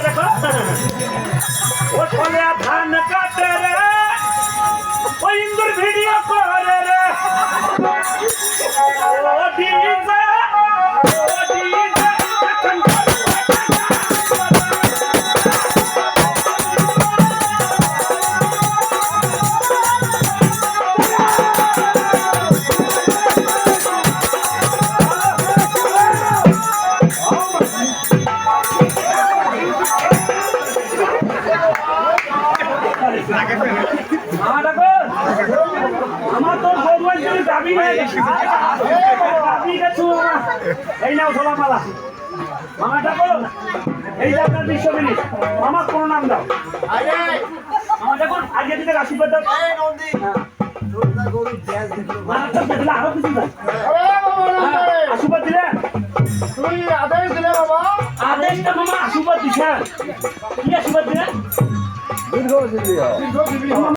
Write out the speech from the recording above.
দেখো ধান কাটে রে ওই ইন্দুর ভিডিও করে রে। আমার তো দাবি নেই দাবি গেছো এই নাও সোলা মালা মামা দেখো এই যে নাম দাও মামা কিছু দাও হ্যাঁ, আশীর্বাদ দিলে আদেশটা মামা আশীর্বাদ দিছেন কি আশীর্বাদ দিলেন দীর্ঘ দিবি